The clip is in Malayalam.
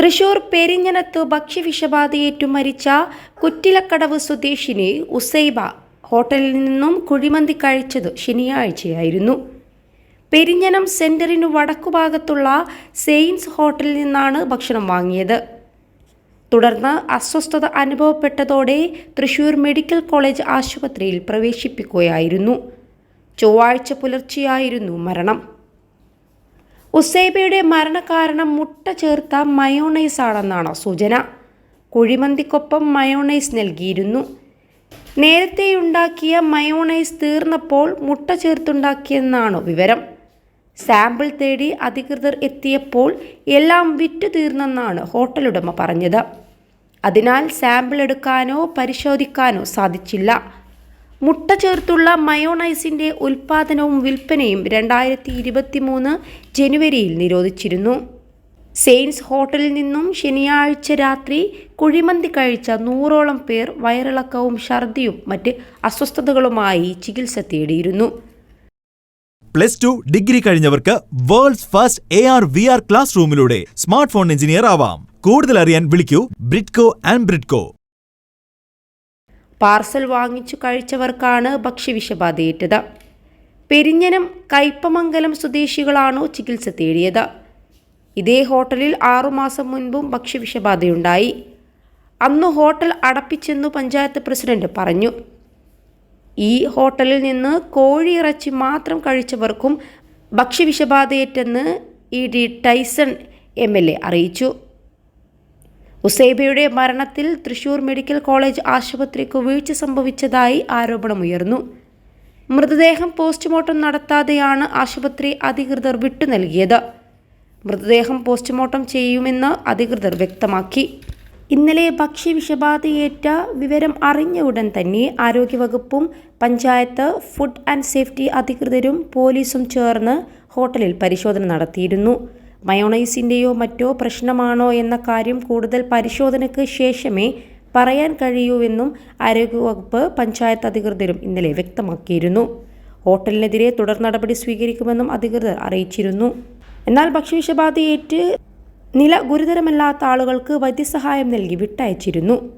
തൃശൂർ പെരിഞ്ഞനത്ത് ഭക്ഷ്യവിഷബാധയേറ്റു മരിച്ച കുറ്റിലക്കടവ് സ്വദേശിനി ഉസൈബ ഹോട്ടലിൽ നിന്നും കുഴിമന്തി കഴിച്ചത് ശനിയാഴ്ചയായിരുന്നു. പെരിഞ്ഞനം സെന്ററിനു വടക്കുഭാഗത്തുള്ള സെയിൻസ് ഹോട്ടലിൽ നിന്നാണ് ഭക്ഷണം വാങ്ങിയത്. തുടർന്ന് അസ്വസ്ഥത അനുഭവപ്പെട്ടതോടെ തൃശൂർ മെഡിക്കൽ കോളേജ് ആശുപത്രിയിൽ പ്രവേശിപ്പിക്കുകയായിരുന്നു. ചൊവ്വാഴ്ച പുലർച്ചെയായിരുന്നു മരണം. ഉസൈബയുടെ മരണകാരണം മുട്ട ചേർത്ത മയോണൈസ് ആണെന്നാണ് സൂചന. കുഴിമന്തിക്കൊപ്പം മയോണൈസ് നൽകിയിരുന്നു. നേരത്തെയുണ്ടാക്കിയ മയോണൈസ് തീർന്നപ്പോൾ മുട്ട ചേർത്തുണ്ടാക്കിയെന്നാണ് വിവരം. സാമ്പിൾ തേടി അധികൃതർ എത്തിയപ്പോൾ എല്ലാം വിറ്റു തീർന്നെന്നാണ് ഹോട്ടലുടമ പറഞ്ഞത്. അതിനാൽ സാമ്പിൾ എടുക്കാനോ പരിശോധിക്കാനോ സാധിച്ചില്ല. മുട്ട ചേർത്തുള്ള മയോണൈസിന്റെ ഉൽപാദനവും വിൽപ്പനയും രണ്ടായിരത്തി ഇരുപത്തി മൂന്ന് ജനുവരിയിൽ നിരോധിച്ചിരുന്നു. സെയിൻസ് ഹോട്ടലിൽ നിന്നും ശനിയാഴ്ച രാത്രി കുഴിമന്തി കഴിച്ച നൂറോളം പേർ വയറിളക്കവും ഛർദിയും മറ്റ് അസ്വസ്ഥതകളുമായി ചികിത്സ തേടിയിരുന്നു. Plus two degree കഴിഞ്ഞവർക്ക് world's first A R V R class റൂമിലൂടെ smart phone engineer ആവാം. കൂടുതൽ അറിയാൻ വിളിക്കൂ ബ്രിഡ്കോ ആൻഡ് ബ്രിഡ്കോ. പാർസൽ വാങ്ങിച്ചു കഴിച്ചവർക്കാണ് ഭക്ഷ്യവിഷബാധയേറ്റത്. പെരിഞ്ഞനം കയ്പമംഗലം സ്വദേശികളാണോ ചികിത്സ തേടിയത്. ഇതേ ഹോട്ടലിൽ ആറുമാസം മുൻപും ഭക്ഷ്യവിഷബാധയുണ്ടായി. അന്ന് ഹോട്ടൽ അടപ്പിച്ചെന്നു പഞ്ചായത്ത് പ്രസിഡന്റ് പറഞ്ഞു. ഈ ഹോട്ടലിൽ നിന്ന് കോഴിയിറച്ചി മാത്രം കഴിച്ചവർക്കും ഭക്ഷ്യവിഷബാധയേറ്റെന്ന് E D Taison M L A അറിയിച്ചു. ഉസൈബയുടെ മരണത്തിൽ തൃശൂർ മെഡിക്കൽ കോളേജ് ആശുപത്രിക്ക് വീഴ്ച സംഭവിച്ചതായി ആരോപണമുയർന്നു. മൃതദേഹം പോസ്റ്റ്മോർട്ടം നടത്താതെയാണ് ആശുപത്രി അധികൃതർ വിട്ടു നൽകിയത് മൃതദേഹം പോസ്റ്റ്മോർട്ടം ചെയ്യുമെന്ന് അധികൃതർ വ്യക്തമാക്കി. ഇന്നലെ ഭക്ഷ്യവിഷബാധയേറ്റ വിവരം അറിഞ്ഞ ഉടൻ തന്നെ ആരോഗ്യവകുപ്പും പഞ്ചായത്ത് ഫുഡ് ആൻഡ് സേഫ്റ്റി അധികൃതരും പോലീസും ചേർന്ന് ഹോട്ടലിൽ പരിശോധന നടത്തിയിരുന്നു. മയോണൈസിന്റെയോ മറ്റോ പ്രശ്നമാണോ എന്ന കാര്യം കൂടുതൽ പരിശോധനയ്ക്ക് ശേഷമേ പറയാൻ കഴിയൂവെന്നും ആരോഗ്യവകുപ്പ് പഞ്ചായത്ത് അധികൃതരും ഇന്നലെ വ്യക്തമാക്കിയിരുന്നു. ഹോട്ടലിനെതിരെ തുടർ നടപടി സ്വീകരിക്കുമെന്നും അധികൃതർ അറിയിച്ചിരുന്നു. എന്നാൽ ഭക്ഷ്യവിഷബാധയേറ്റ് നില ഗുരുതരമല്ലാത്ത ആളുകൾക്ക് വൈദ്യസഹായം നൽകി വിട്ടയച്ചിരുന്നു.